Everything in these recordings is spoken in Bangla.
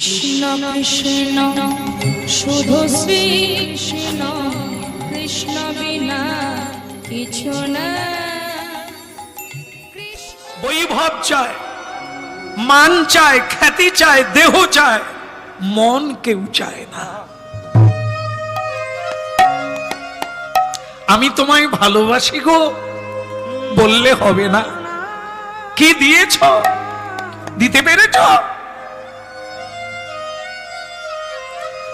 কৃষ্ণ কৃষ্ণ, শুধু শ্রী কৃষ্ণ কৃষ্ণ বিনা কিছু বৈভব চায়, মান চায়, খ্যাতি চায়, দেহ চায়, মন কেউ চায় না। আমি তোমায় ভালোবাসি গো, বললে হবে না। কি দিয়েছ? দিতে পেরেছ?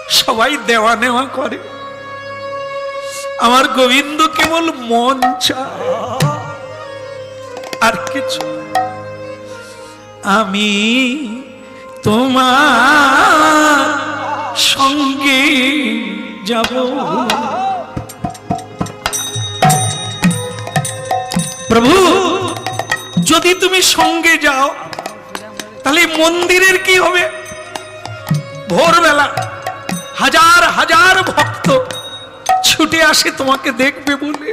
সবাই দেওয়া নেওয়া করে। আমার গোবিন্দ কেবল মন চায়। আর কিছু আমি তোমার সঙ্গে যাব। প্রভু, যদি তুমি সঙ্গে যাও, তাহলে মন্দিরের কি হবে? ভোরবেলা হাজার হাজার ভক্ত ছুটে আসে তোমাকে দেখবে বলে।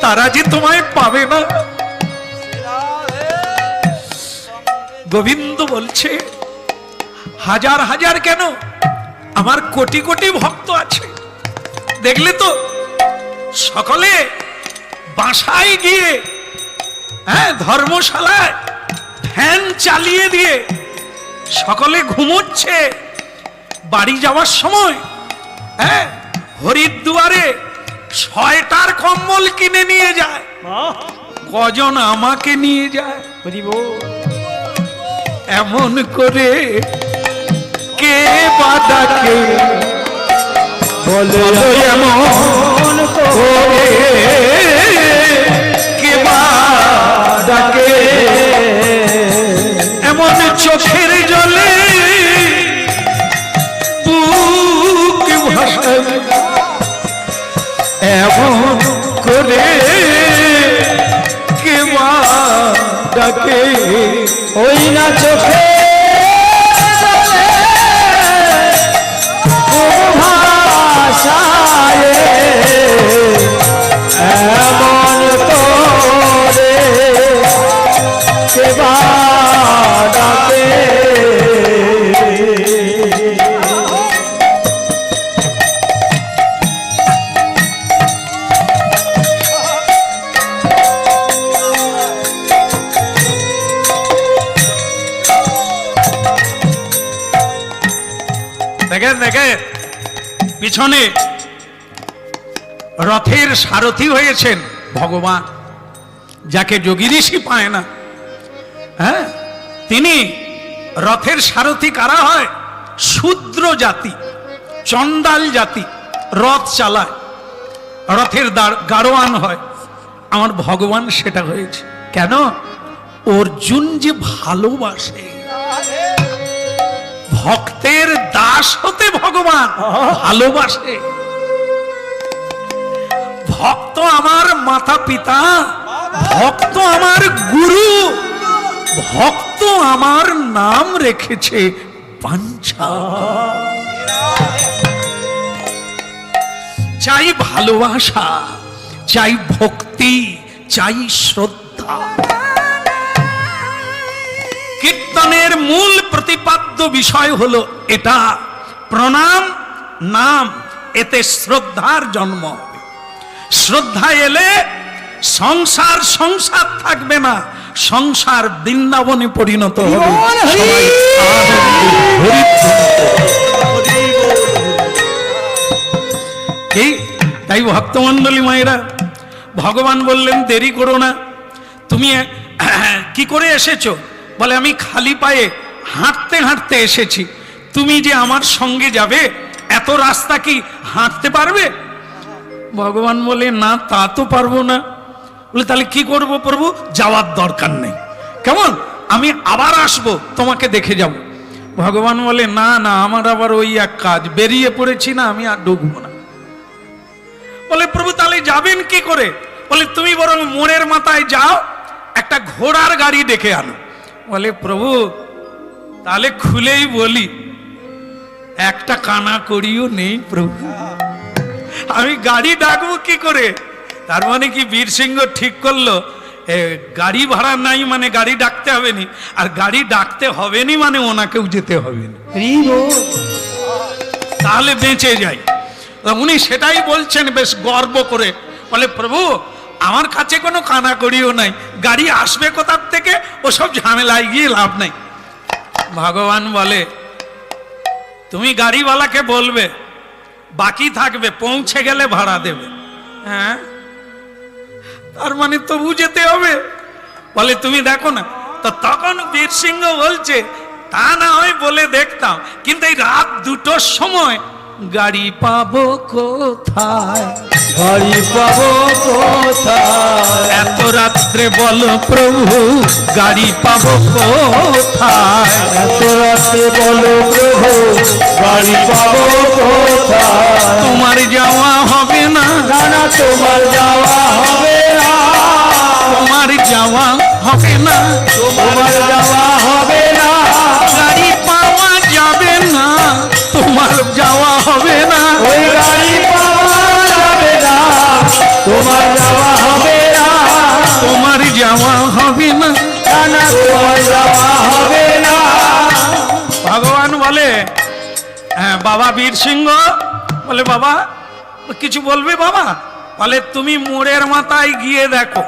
তারা যে তোমায় পাবে না। গোবিন্দ বলছে, হাজার হাজার কেন? আমার কোটি কোটি ভক্ত আছে। দেখলে তো, সকলে বাসায় গিয়ে হ্যাঁ ধর্মশালায় ফ্যান চালিয়ে দিয়ে সকলে ঘুমোচ্ছে। বাড়ি যাওয়ার সময় হ্যাঁ হরিদ্বারে ছয়টার কম্বল কিনে নিয়ে যায়। কজন আমাকে নিয়ে যায়। এমন করে কে বাদাকে বলে এমন করে কে বাদাকে এমন চোখের এমন করে কে ডাকে? ওই না চোখে দেখেন পিছনে রথের সারথি হয়েছেন ভগবান, যাকে যোগী ঋষি পায় না। হ্যাঁ? তিনি রথের সারথি কারা হয়? শূদ্র জাতি চন্ডাল জাতি, রথ চালায়। রথের গাড়োয়ান হয়। আমার ভগবান সেটা হয়েছে। কেন? অর্জুন যে ভালোবাসে। ভক্তের দাস হতে ভগবান ভালোবাসে। ভক্ত আমার মাতা পিতা, ভক্ত আমার গুরু, ভক্ত আমার নাম রেখেছে পাঞ্চা চাই ভালোবাসা, চাই ভক্তি, চাই শ্রদ্ধা। কীর্তনের মূল প্রতিপাদ্য বিষয় হলো এটা। প্রণাম নাম এতে শ্রদ্ধার জন্ম হবে। শ্রদ্ধা এলে সংসার সংসার থাকবে না সংসার বৃন্দাবনে পরিণত হবে। তাই ভক্তমণ্ডলী মায়েরা ভগবান বললেন দেরি করো না। তুমি কি করে এসেছ? বলে, আমি খালি পায়ে হাঁটতে হাঁটতে এসেছি। তুমি যে আমার সঙ্গে যাবে, এত রাস্তা কি হাঁটতে পারবে? ভগবান বলে, না, তা তো পারব না। বলে, তাহলে কি করব প্রভু? যাওয়ার দরকার নেই। কেমন? আমি আবার আসব, তোমাকে দেখে যাব। ভগবান বলে, না না, আমার আবার ওই এক কাজ, বেরিয়ে পড়েছি না, আমি আর ঢুকবো না। বলে, প্রভু, তাহলে যাবেন কি করে? বলে, তুমি বরং মোড়ের মাথায় যাও, একটা ঘোড়ার গাড়ি ডেকে আনো। বলে প্রভু তাহলে খুলেই বলি একটা কানা করিও নেই প্রভু। আমি গাড়ি ডাকবো কি করে? তার মানে কি বীর সিংহ ঠিক করল এ, গাড়ি ভাড়া নাই মানে গাড়ি ডাকতে হবে নি আর গাড়ি ডাকতে হবে নি মানে ওনাকেও যেতে হবে না। তাহলে বেঁচে যাই। উনি সেটাই বলছেন বেশ গর্ব করে। বলে প্রভু আমার কাছে কোনো কানাকড়িও নাই গাড়ি আসবে থেকে ওসব ঝামেলায় গিয়ে লাভ নেই। ভগবান বলে, তুমি গাড়িওয়ালাকে বলবে, বাকি থাকবে, পৌঁছে গেলে ভাড়া দেবে। হ্যাঁ? তার মানে তবু যেতে হবে। বলে, তুমি দেখো না, তো তখন বীর সিংহ বলছে, তা না হয় বলে দেখতাম, কিন্তু এই রাত দুটোর সময় গাড়ি পাবো কোথায়? গাড়ি পাবো কোথায়? এত রাত্রে বলো প্রভু গাড়ি পাবো কোথায়? এত রাতে বলো প্রভু গাড়ি পাবো কোথায়? তোমার যাওয়া হবে না। না না তোমার যাওয়া হবে না। তোমার যাওয়া হবে না। তোমার যাওয়া বীর সিংহ। বলে, বাবা, কিছু বলবে বাবা? বলে, তুমি মোড়ের মাথায় গিয়ে দেখো।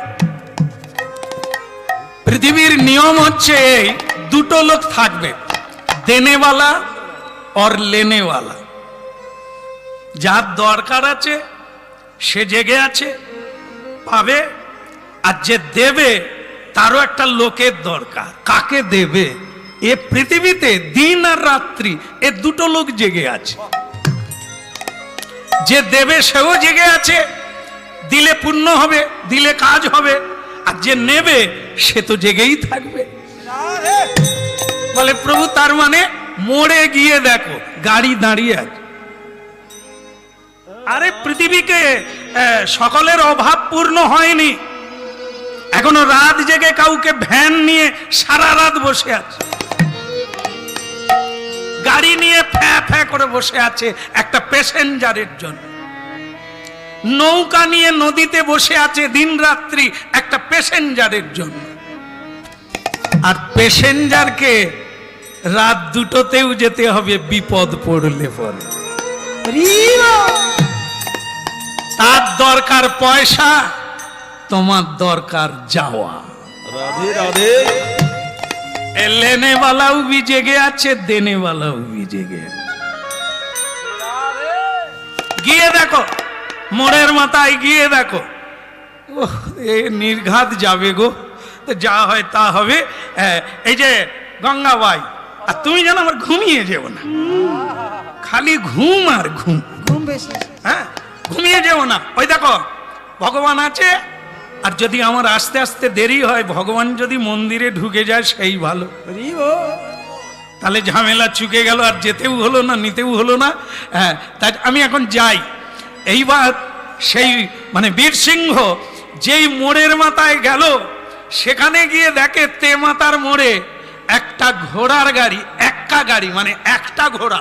পৃথিবীর নিয়ম হচ্ছে দুটো লোক থাকবে, দেনেওয়ালা আর লেনেওয়ালা। যার দরকার আছে, সে জেগে আছে, পাবে, আর যে দেবে, তারও একটা লোকের দরকার। কাকে দেবে? এ পৃথিবীতে দিন আর রাত্রি এ দুটো লোক জেগে আছে। যে দেবে সেও জেগে আছে। দিলে পুণ্য হবে দিলে কাজ হবে আর যে নেবে সে তো জেগেই থাকবে। বলে প্রভু তার মানে মোড়ে গিয়ে দেখো গাড়ি দাঁড়িয়ে আছে। আরে পৃথিবীকে সকলের অভাব পূর্ণ হয়নি। এখনও রাত জেগে কাউকে ভ্যান নিয়ে সারা রাত বসে আছে। গাড়ি নিয়ে ফ্যা ফ্যা করে বসে আছে একটা প্যাসেঞ্জারের জন্য। নৌকা নিয়ে নদীতে বসে আছে দিন রাত্রি একটা প্যাসেঞ্জারের জন্য। আর প্যাসেঞ্জারকে রাত দুটোতেও যেতে হবে, বিপদ পড়লে পরে। তার দরকার পয়সা, তোমার দরকার যাওয়া। রাধে রাধে। এ লেনেওয়ালাও भी জেগে আছে দেনেওয়ালাও भी জেগে গিয়ে দেখো মোড়ের মাথায় গিয়ে দেখো। ওহ, এ নির্ঘাত যাবে গো। তো যা হয় তা হবে। এই যে গঙ্গাবাই আর তুমি যেন আমার ঘুমিয়ে যেও না। খালি ঘুম আর ঘুম। ঘুম বেশি। হ্যাঁ ঘুমিয়ে যেও না। ওই দেখো ভগবান আছে আর যদি আমার আস্তে আস্তে দেরি হয় ভগবান যদি মন্দিরে ঢুকে যায় সেই ভালো। তাহলে ঝামেলা চুকে গেল আর যেতেও হলো না নিতেও হলো না। হ্যাঁ তাই আমি এখন যাই। এইবার সেই মানে বীর সিংহ যেই মোড়ের মাথায় গেল সেখানে গিয়ে দেখে তে মাতার মোড়ে একটা ঘোড়ার গাড়ি একটা গাড়ি মানে একটা ঘোড়া।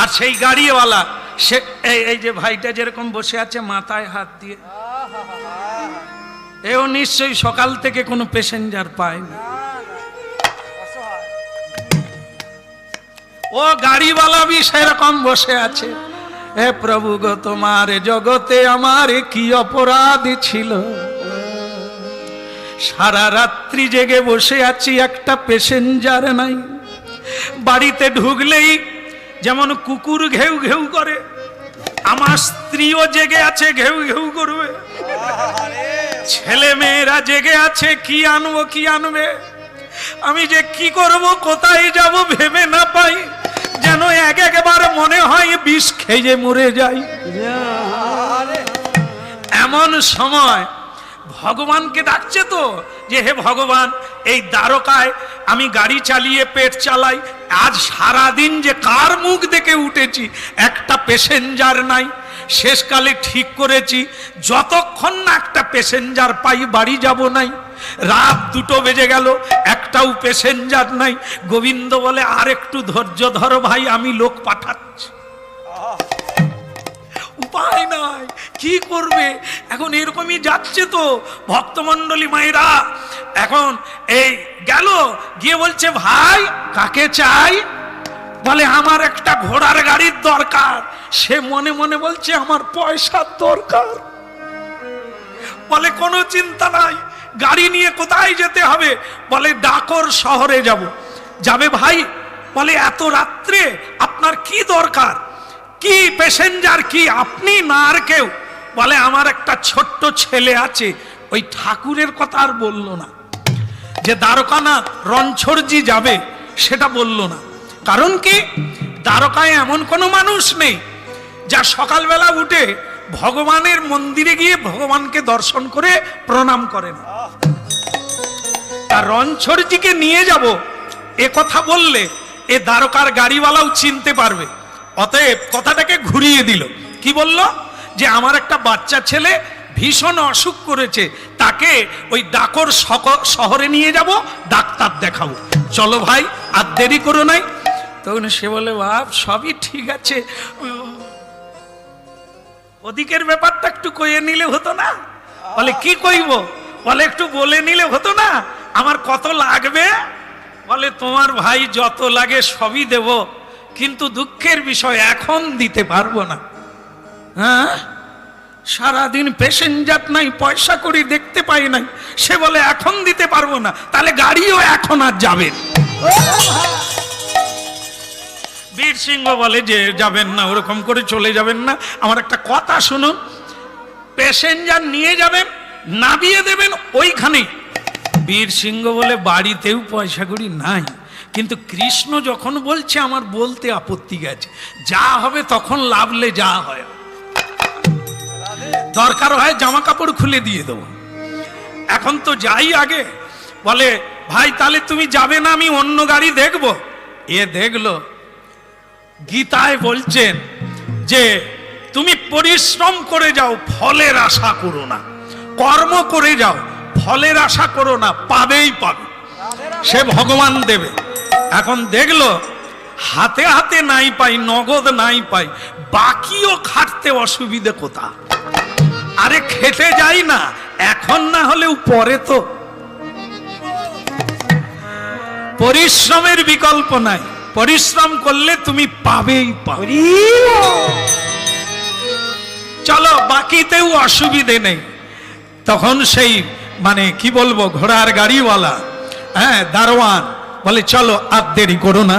আর সেই গাড়িওয়ালা সে এই এই যে ভাইটা যেরকম বসে আছে মাথায় হাত দিয়ে। এও নিশ্চয়ই সকাল থেকে কোনো প্যাসেঞ্জার পায়নি। ও গাড়িওয়ালা বি সেরকম বসে আছে। হে প্রভু গো, তোমার জগতে আমার কি অপরাধ ছিল? সারা রাত্রি জেগে বসে আছি, একটা প্যাসেঞ্জার নাই। বাড়িতে ঢুকলেই যেমন কুকুর ঘেউ ঘেউ করে, আমার স্ত্রীও জেগে আছে ঘেউ ঘেউ করবে। ছেলে মেয়েরা জেগে আছে, কি আনব, কি আনবে? আমি যে কি করব, কোথায় যাব ভেবে না পাই। যেন এক একবার মনে হয় বিষ খেয়ে মরে যাই। এমন সময় ভগবানকে ডাকছে তো, যে হে ভগবান, এই দ্বারকায় আমি গাড়ি চালিয়ে পেট চালাই, আজ সারাদিন যে কার মুখ দেখে উঠেছি, একটা প্যাসেঞ্জার নাই। শেষকালে ঠিক করেছি, যতক্ষণ না একটা প্যাসেঞ্জার পাই, বাড়ি যাব নাই। রাত দুটো বেজে গেল, একটাও প্যাসেঞ্জার নাই। গোবিন্দ বলে, আর একটু ধৈর্য ধরো ভাই, আমি লোক পাঠাচ্ছি। উপায় নাই, কি করবে? এখন এরকমই যাচ্ছে তো, ভক্তমণ্ডলী মায়েরা। এখন এই গেল, গিয়ে বলছে, ভাই, কাকে চাই? বলে, আমার একটা ঘোড়ার গাড়ির দরকার। সে মনে মনে বলছে, আমার পয়সার দরকার। বলে, কোনো চিন্তা নাই, গাড়ি নিয়ে কোথায় যেতে হবে? বলে, ডাকর শহরে যাব। যাবে ভাই? বলে, এত রাত্রে আপনার কি দরকার? কি প্যাসেঞ্জার কি? আপনি না আর কেউ? বলে, আমার একটা ছোট্ট ছেলে আছে। ওই ঠাকুরের কথা আর বলল না। যে দ্বারকানাথ রণছড়জি যাবে, সেটা বলল না। কারণ কি? দ্বারকায় এমন কোনো মানুষ নেই যা সকালবেলা উঠে ভগবানের মন্দিরে গিয়ে ভগবানকে দর্শন করে প্রণাম করেন। তা রণছড়জিকে নিয়ে যাব, এ কথা বললে এ দ্বারকার গাড়িওয়ালাও চিনতে পারবে। অতএব কথাটাকে ঘুরিয়ে দিল। কি বলল? যে আমার একটা বাচ্চা ছেলে ভীষণ অসুখ করেছে, তাকে ওই ডাকর শহরে নিয়ে যাব, ডাক্তার দেখাবো। চলো ভাই, আর দেরি করো নাই তখন সে বলে, বাপ, সবই ঠিক আছে। ওদিকের ব্যাপারটা একটু কইয়ে নিলে হতো না? বলে, কি কইব? বলে, একটু বলে নিলে হতো না? আমার কত লাগবে? বলে, তোমার ভাই যত লাগে সবই দেব, কিন্তু দুঃখের বিষয় এখন দিতে পারব না। হ্যাঁ? সারাদিন প্যাসেঞ্জার নাই, পয়সা করি দেখতে পাই নাই। সে বলে, এখন দিতে পারব না। তাহলে গাড়িও এখন আর যাবে। বীর সিংহ বলে যে যাবেন না, ওরকম করে চলে যাবেন না। আমার একটা কথা শুনুন প্যাসেঞ্জার নিয়ে যাবেন, নামিয়ে দেবেন ওইখানে। বীর সিংহ বলে, বাড়িতেও পয়সা করি নাই। কিন্তু কৃষ্ণ যখন বলছে, আমার বলতে আপত্তি গেছে। যা হবে তখন লাভলে যা হয়। দরকার হয় জামা কাপড় খুলে দিয়ে দেবো। এখন তো যাই আগে। বলে, ভাই, তাহলে তুমি যাবে না, আমি অন্য গাড়ি দেখব। এ দেখল গীতায় বলছেন যে, তুমি পরিশ্রম করে যাও, ফলের আশা করো না। কর্ম করে যাও, ফলের আশা করো না, পাবেই পাবে। সে ভগবান দেবে। এখন দেখল, হাতে হাতে নাই পাই, নগদ নাই পাই, বাকিও খাটতে অসুবিধে কোথা আরে খেতে যাই না, এখন না হলেও পরে তো। পরিশ্রমের বিকল্প নাই। পরিশ্রম করলে তুমি পাবেই পাবে। চলো, বাকিতেও অসুবিধে নেই। তখন সেই মানে কি বলব, ঘোড়ার গাড়িওয়ালা হ্যাঁ দারোয়ান, বলে, চলো, আর দেরি করো না